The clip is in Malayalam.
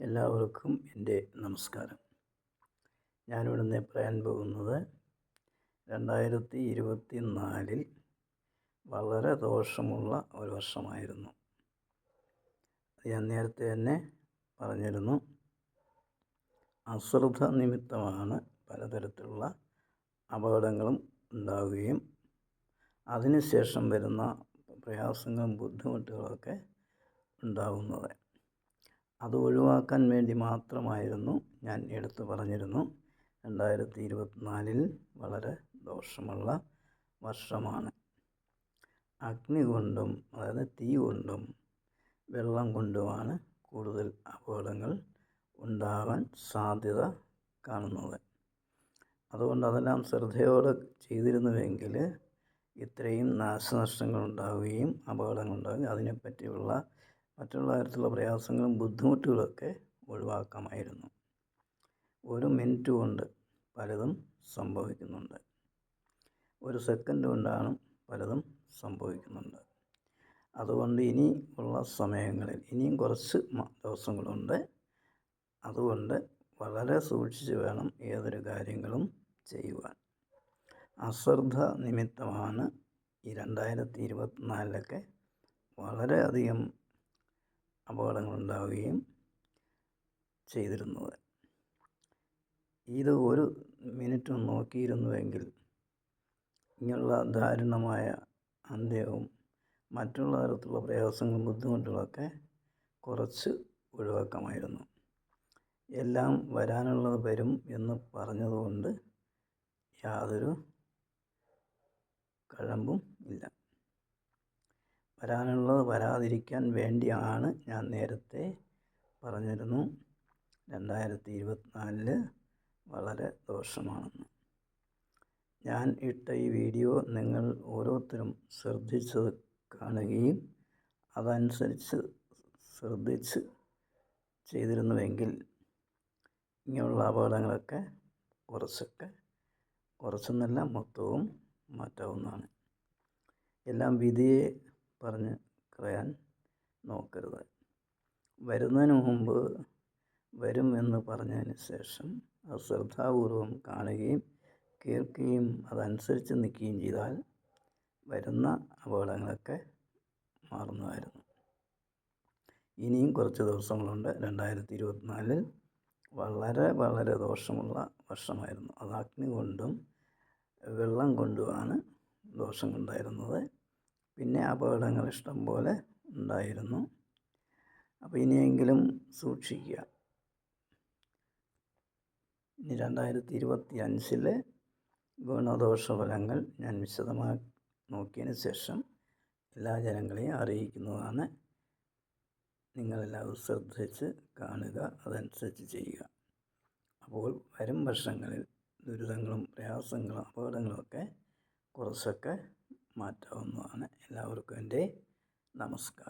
എല്ലാവർക്കും എന്റെ നമസ്കാരം. ഞാനിവിടെ നിന്ന് പറയാൻ പോകുന്നത് രണ്ടായിരത്തി ഇരുപത്തി നാലിൽ വളരെ ദോഷമുള്ള ഒരു വർഷമായിരുന്നു. ഞാൻ നേരത്തെ തന്നെ പറഞ്ഞിരുന്നു. അശ്രദ്ധ നിമിത്തമാണ് പലതരത്തിലുള്ള അപകടങ്ങളും ഉണ്ടാവുകയും അതിനുശേഷം വരുന്ന പ്രയാസങ്ങളും ബുദ്ധിമുട്ടുകളൊക്കെ ഉണ്ടാവുന്നത്. അത് ഒഴിവാക്കാൻ വേണ്ടി മാത്രമായിരുന്നു ഞാൻ എടുത്തു പറഞ്ഞിരുന്നു. രണ്ടായിരത്തി ഇരുപത്തിനാലിൽ വളരെ ദോഷമുള്ള വർഷമാണ്. അഗ്നി കൊണ്ടും അതായത് തീ കൊണ്ടും വെള്ളം കൊണ്ടുമാണ് കൂടുതൽ അപകടങ്ങൾ ഉണ്ടാകാൻ സാധ്യത കാണുന്നത്. അതുകൊണ്ട് അതെല്ലാം ശ്രദ്ധയോടെ ചെയ്തിരുന്നുവെങ്കിൽ ഇത്രയും നാശനഷ്ടങ്ങൾ ഉണ്ടാവുകയും അപകടങ്ങൾ ഉണ്ടാവുകയും അതിനെപ്പറ്റിയുള്ള മറ്റുള്ള തരത്തിലുള്ള പ്രയാസങ്ങളും ബുദ്ധിമുട്ടുകളൊക്കെ ഒഴിവാക്കാമായിരുന്നു. ഒരു മിനിറ്റ് കൊണ്ട് പലതും സംഭവിക്കുന്നുണ്ട്. ഒരു സെക്കൻഡ് കൊണ്ടാണ് പലതും സംഭവിക്കുന്നുണ്ട്. അതുകൊണ്ട് ഇനി ഉള്ള സമയങ്ങളിൽ ഇനിയും കുറച്ച് ദിവസങ്ങളുണ്ട്. അതുകൊണ്ട് വളരെ സൂക്ഷിച്ച് വേണം ഏതൊരു കാര്യങ്ങളും ചെയ്യുവാൻ. അശ്രദ്ധ നിമിത്തമാണ് ഈ രണ്ടായിരത്തി ഇരുപത്തിനാലിലൊക്കെ വളരെയധികം അപകടങ്ങളുണ്ടാവുകയും ചെയ്തിരുന്നത്. ഇത് ഒരു മിനിറ്റ് നോക്കിയിരുന്നുവെങ്കിൽ ഇങ്ങനെയുള്ള ദാരുണമായ അന്ത്യവും മറ്റുള്ള തരത്തിലുള്ള പ്രയാസങ്ങളും ബുദ്ധിമുട്ടുകളൊക്കെ കുറച്ച് ഒഴിവാക്കാമായിരുന്നു. എല്ലാം വരാനുള്ളത് വരും എന്ന് പറഞ്ഞതുകൊണ്ട് യാതൊരു കഴമ്പും ഇല്ല. വരാനുള്ളത് വരാതിരിക്കാൻ വേണ്ടിയാണ് ഞാൻ നേരത്തെ പറഞ്ഞിരുന്നു. രണ്ടായിരത്തി ഇരുപത്തിനാലിൽ വളരെ ദോഷമാണെന്ന്. ഞാൻ ഇട്ട ഈ വീഡിയോ നിങ്ങൾ ഓരോരുത്തരും ശ്രദ്ധിച്ച് കാണുകയും അതനുസരിച്ച് ശ്രദ്ധിച്ച് ചെയ്തിരുന്നുവെങ്കിൽ ഇങ്ങനെയുള്ള അപകടങ്ങളൊക്കെ കുറച്ചൊക്കെ കുറച്ചെന്നല്ല മൊത്തവും മാറ്റാവുന്നതാണ്. എല്ലാം വിധിയെ പറഞ്ഞ് കളയാൻ നോക്കരുത്. വരുന്നതിന് മുമ്പ് വരും എന്ന് പറഞ്ഞതിന് ശേഷം അത് ശ്രദ്ധാപൂർവം കാണുകയും കേൾക്കുകയും അതനുസരിച്ച് നിൽക്കുകയും ചെയ്താൽ വരുന്ന അപകടങ്ങളൊക്കെ മാറുന്നതായിരുന്നു. ഇനിയും കുറച്ച് ദിവസങ്ങളുണ്ട്. രണ്ടായിരത്തി ഇരുപത്തിനാലിൽ വളരെ വളരെ ദോഷമുള്ള വർഷമായിരുന്നു. അത് അഗ്നി കൊണ്ടും വെള്ളം കൊണ്ടുമാണ് ദോഷങ്ങളുണ്ടായിരുന്നത്. പിന്നെ അപകടങ്ങൾ ഇഷ്ടം പോലെ ഉണ്ടായിരുന്നു. അപ്പോൾ ഇനിയെങ്കിലും സൂക്ഷിക്കുക. ഇനി രണ്ടായിരത്തി ഇരുപത്തി അഞ്ചിലെ ഗുണദോഷ ഫലങ്ങൾ ഞാൻ വിശദമായി നോക്കിയതിന് ശേഷം എല്ലാ ജനങ്ങളെയും അറിയിക്കുന്നതാണ്. നിങ്ങളെല്ലാവരും ശ്രദ്ധിച്ച് കാണുക അതനുസരിച്ച് ചെയ്യുക. അപ്പോൾ വരും വർഷങ്ങളിൽ ദുരിതങ്ങളും പ്രയാസങ്ങളും അപകടങ്ങളുമൊക്കെ കുറച്ചൊക്കെ മാറ്റാവുന്നതാണ്. എല്ലാവർക്കും എന്റെ നമസ്കാരം.